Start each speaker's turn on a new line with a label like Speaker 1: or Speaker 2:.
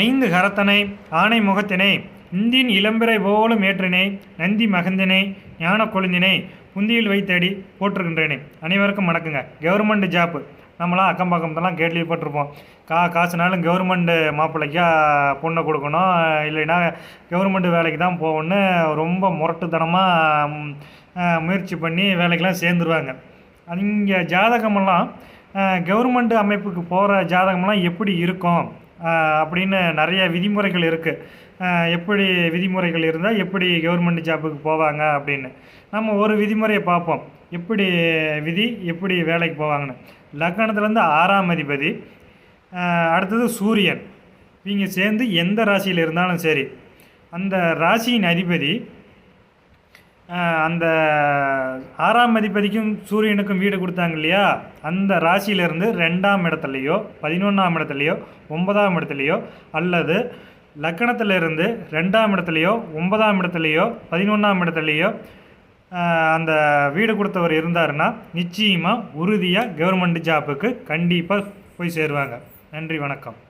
Speaker 1: ஐந்து கரத்தனை ஆணை முகத்தினை இந்தின் இளம்பிறை போலும் ஏற்றினை நந்தி மகந்தினை ஞான கொழுந்தினை புந்தியில் வைத்தடி போட்டிருக்கின்றேனே அனைவருக்கும் வணக்கங்க. கவர்மெண்ட் ஜாப்பு நம்மளாம் அக்கம் பக்கம்லாம் கேள்விப்பட்டிருப்போம் கா காசுனாலும் கவர்மெண்ட் மாப்பிள்ளைக்கா பொண்ணை கொடுக்கணும். இல்லைன்னா கவர்மெண்ட் வேலைக்கு தான் போகணுன்னு ரொம்ப முரட்டுத்தனமாக முயற்சி பண்ணி வேலைக்கெலாம் சேர்ந்துருவாங்க. இங்கே ஜாதகமெல்லாம் கவர்மெண்ட் அமைப்புக்கு போகிற ஜாதகமெல்லாம் எப்படி இருக்கும்? அப்படின்னு நிறைய விதிமுறைகள் இருக்குது எப்படி விதிமுறைகள் இருந்தால் எப்படி கவர்மெண்ட் ஜாப்புக்கு போவாங்க அப்படின்னு. நம்ம ஒரு விதிமுறையை பார்ப்போம். எப்படி விதி எப்படி வேலைக்கு போவாங்கன்னு. லக்னத்துலேருந்து ஆறாம் அதிபதி அடுத்தது சூரியன். இவங்க சேர்ந்து எந்த ராசியில் இருந்தாலும் சரி அந்த ராசியின் அதிபதி அந்த ஆறாம் அதிபதிக்கும் சூரியனுக்கும் வீடு கொடுத்தாங்க இல்லையா? அந்த ராசியிலிருந்து ரெண்டாம் இடத்துலையோ பதினொன்றாம் இடத்துலையோ ஒன்பதாம் இடத்துலையோ அல்லது லக்கணத்திலிருந்து ரெண்டாம் இடத்துலையோ ஒன்பதாம் இடத்துலையோ பதினொன்றாம் இடத்துலையோ அந்த வீடு கொடுத்தவர் இருந்தாருன்னா நிச்சயமாக உறுதியாக கவர்மெண்ட் ஜாப்புக்கு கண்டிப்பாக போய் சேருவாங்க. நன்றி வணக்கம்.